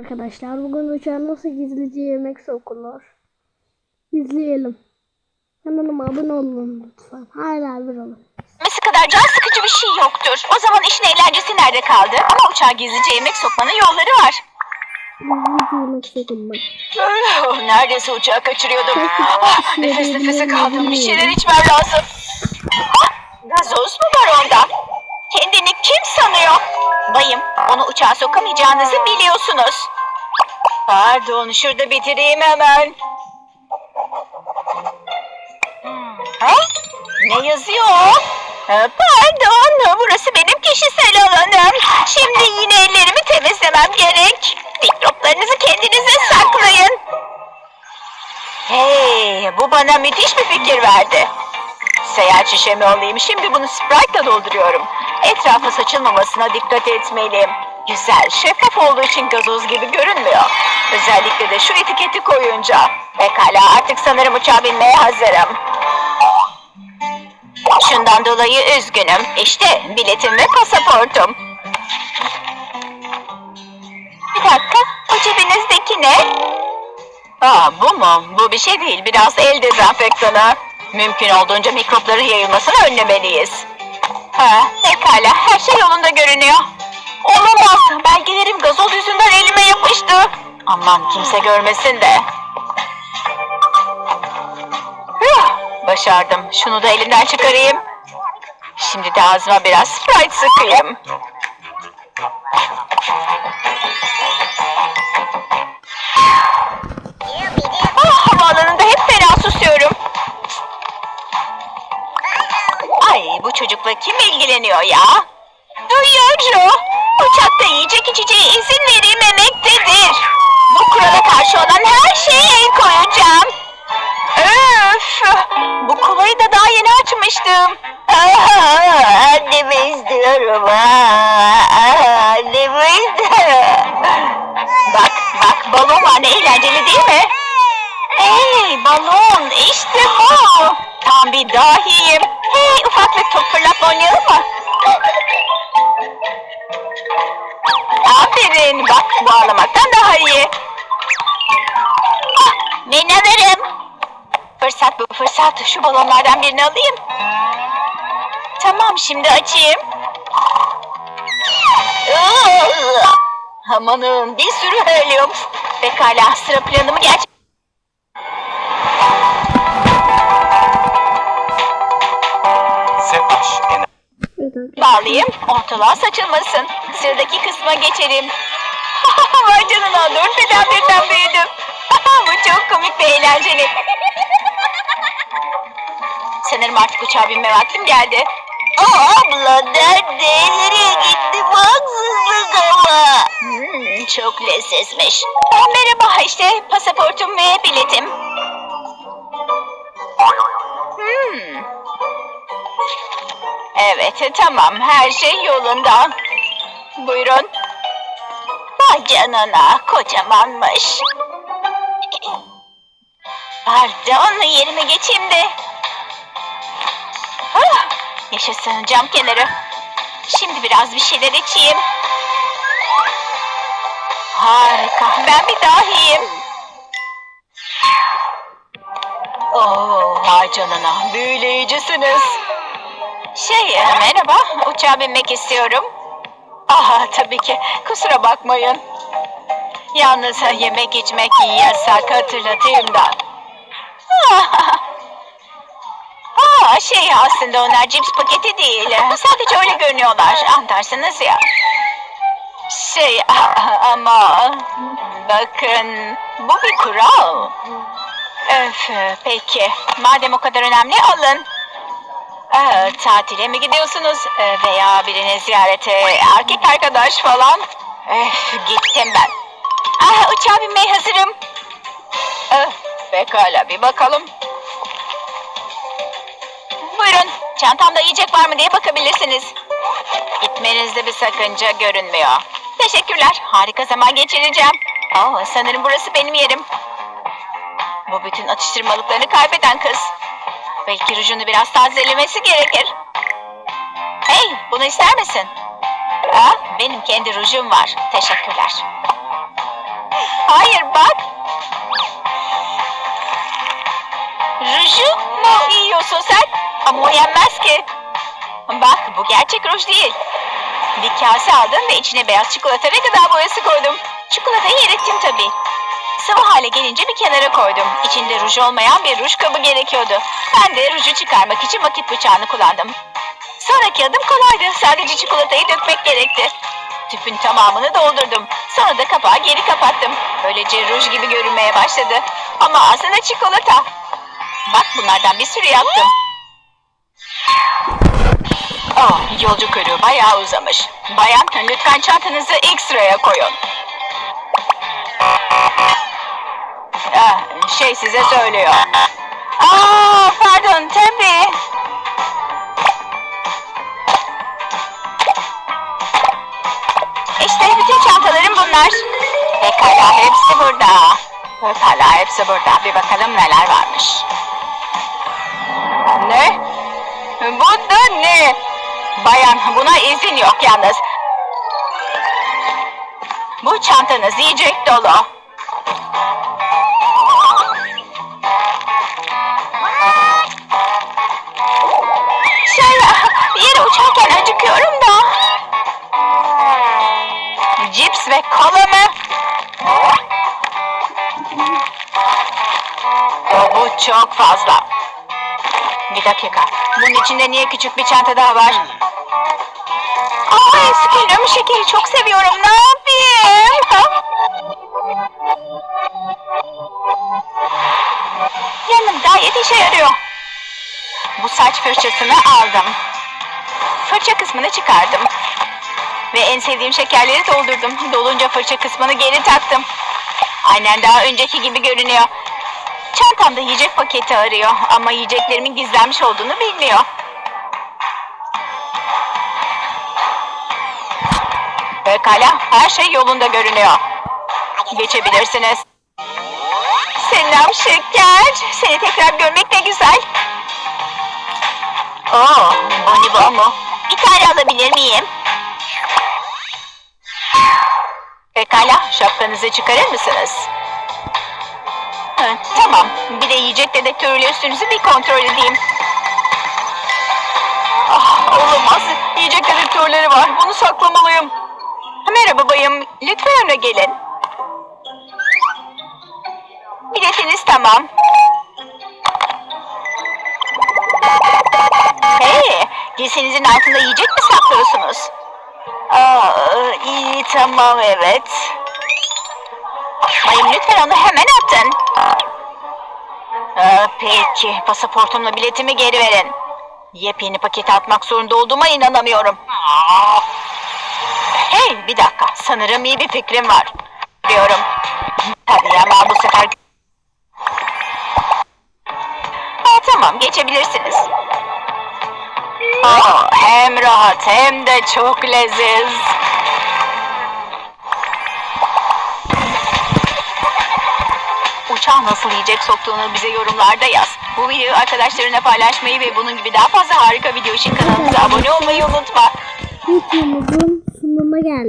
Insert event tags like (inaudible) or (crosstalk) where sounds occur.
Arkadaşlar bugün uçağa nasıl gizlice yemek sokulur? İzleyelim. Kanalıma abone olun lütfen. Hala bir olun. Yemesi kadar can sıkıcı bir şey yoktur. O zaman işin eğlencesi nerede kaldı? Ama uçağa gizlice yemek sokmanın yolları var. Gizlice yemek sokulmak. Neredeyse uçağı kaçırıyordum. Ah, nefes nefese kaldım. Bir şeyler içmem lazım. Ah, gazoz mu var onda? Kendini kim sanıyor? Bayım, onu uçağa sokamayacağınızı biliyorsunuz. Pardon, şurada bitireyim hemen. Hmm, Ha? Ne yazıyor? Pardon, burası benim kişisel alanım. Şimdi yine ellerimi temizlemem gerek. Mikroplarınızı kendinize saklayın. Hey, bu bana müthiş bir fikir verdi. Seyahat şişemi alayım. Şimdi bunu Sprite'la dolduruyorum. Etrafa saçılmamasına dikkat etmeliyim. Güzel, şeffaf olduğu için gazoz gibi görünmüyor. Özellikle de şu etiketi koyunca. Pekala, artık sanırım uçağa binmeye hazırım. Şundan dolayı üzgünüm. İşte biletim ve pasaportum. Bir dakika, o cebinizdeki ne? Aa, bu mu? Bu bir şey değil. Biraz el dezenfektanı. Mümkün olduğunca mikropların yayılmasını önlemeliyiz. Ha, pekala. Her şey yolunda görünüyor. Olamaz. Belgelerim gazoz yüzünden elime yapıştı. Aman kimse görmesin de. Başardım. Şunu da elimden çıkarayım. Şimdi de ağzıma biraz Sprite sıkayım. Çocukla kim ilgileniyor ya? Duyuyorum. Uçakta yiyecek içeceğe izin verilmemektedir. Bu kurala karşı olan her şeye el koyacağım. Öf! Bu kolayı da daha yeni açmıştım. (laughs) Annemi istiyorum. Annemi istiyorum. Bak bak balon var ne eğlenceli değil mi? Hey balon işte bu. Tam bir dahiyim. Hey ufaklık top fırlatma oynayalım mı? Aferin bak bu ağlamaktan daha iyi. Ah, beni alırım. Fırsat bu fırsat. Şu balonlardan birini alayım. Tamam şimdi açayım. Amanın bir sürü helyum. Pekala sıra planımı gerçek... Arkadaşlar. Bağlayayım, ortalığa saçılmasın. Sıradaki kısma geçelim. (laughs) Vay canına, dört beden birden büyüdüm. (laughs) Bu çok komik ve eğlenceli. (laughs) Sanırım artık uçağa binme vaktim geldi. Abla nerede? Nereye gitti? Bu haksızlık ama. Hmm, çok lezzezmiş. Aa, merhaba işte pasaportum ve biletim. Hmm. Evet tamam her şey yolunda. Buyurun. Vay canına kocamanmış. Pardon yerime geçeyim de. Yaşasın cam kenarı. Şimdi biraz bir şeyler içeyim. Harika ben bir dahiyim. Oh vay canına büyüleyicisiniz. Şey e, merhaba uçağa binmek istiyorum. Aha tabii ki kusura bakmayın. Yalnız e, yemek içmek yasak hatırlatayım da. (laughs) Aa, şey aslında onlar cips paketi değil. Sadece öyle görünüyorlar. Anlarsınız ya. Şey (laughs) ama bakın bu bir kural. Öf peki madem o kadar önemli alın. Ee, tatile mi gidiyorsunuz Ee, veya birini ziyarete erkek arkadaş falan? Öf, gittim ben. Ah, uçağa binmeye hazırım. Ee, pekala bir bakalım. Buyurun çantamda yiyecek var mı diye bakabilirsiniz. Gitmenizde bir sakınca görünmüyor. Teşekkürler harika zaman geçireceğim. Aa, sanırım burası benim yerim. Bu bütün atıştırmalıklarını kaybeden kız. Belki rujunu biraz tazelemesi gerekir. Hey, bunu ister misin? Aa, benim kendi rujum var. Teşekkürler. hayır bak. Ruju mu yiyorsun sen? Ama o yenmez ki. Bak bu gerçek ruj değil. Bir kase aldım ve içine beyaz çikolata ve gıda boyası koydum. Çikolatayı erittim tabii. Sıvı hale gelince bir kenara koydum. İçinde ruj olmayan bir ruj kabı gerekiyordu. Ben de ruju çıkarmak için vakit bıçağını kullandım. Sonraki adım kolaydı. Sadece çikolatayı dökmek gerekti. Tüpün tamamını doldurdum. Sonra da kapağı geri kapattım. Böylece ruj gibi görünmeye başladı. Ama aslında çikolata. Bak bunlardan bir sürü yaptım. Oh, yolcu kuyruğu bayağı uzamış. Bayan lütfen çantanızı ilk sıraya koyun. Şey size söylüyor. Aa, pardon tabii. İşte bütün çantalarım bunlar. Pekala hepsi burada. Pekala hepsi burada. Bir bakalım neler varmış. Ne? Bu da ne? Bayan buna izin yok yalnız. Bu çantanız yiyecek dolu. O, bu çok fazla. Bir dakika. Bunun içinde niye küçük bir çanta daha var? Aa, eskiliyorum şekeri çok seviyorum. Ne yapayım? Ha? Yanım gayet işe yarıyor. Bu saç fırçasını aldım. Fırça kısmını çıkardım. Ve en sevdiğim şekerleri doldurdum. Dolunca fırça kısmını geri taktım. Aynen daha önceki gibi görünüyor. Çantamda yiyecek paketi arıyor ama yiyeceklerimin gizlenmiş olduğunu bilmiyor. Pekala, her şey yolunda görünüyor. Geçebilirsiniz. Selam şeker. Seni tekrar görmek ne güzel. Oo, bonibon mu? Bir tane alabilir miyim? Pekala, şapkanızı çıkarır mısınız? Ha, tamam, bir de yiyecek dedektörüyle üstünüzü bir kontrol edeyim. Ah, olamaz. Yiyecek dedektörleri var. Bunu saklamalıyım. Merhaba bayım. Lütfen öne gelin. Biletiniz tamam. Hey, giysinizin altında yiyecek mi saklıyorsunuz? Aa, iyi tamam evet. Bayım lütfen onu hemen atın. Aa, peki, pasaportumla biletimi geri verin. Yepyeni paketi atmak zorunda olduğuma inanamıyorum. Hey, bir dakika. Sanırım iyi bir fikrim var. Diyorum. Tabii ama bu sefer... Aa, tamam, geçebilirsiniz. Aa, hem rahat hem de çok leziz. Uçağa nasıl yiyecek soktuğunu bize yorumlarda yaz. Bu videoyu arkadaşlarına paylaşmayı ve bunun gibi daha fazla harika video için kanalımıza abone olmayı unutma. Videomuzun sonuna geldik.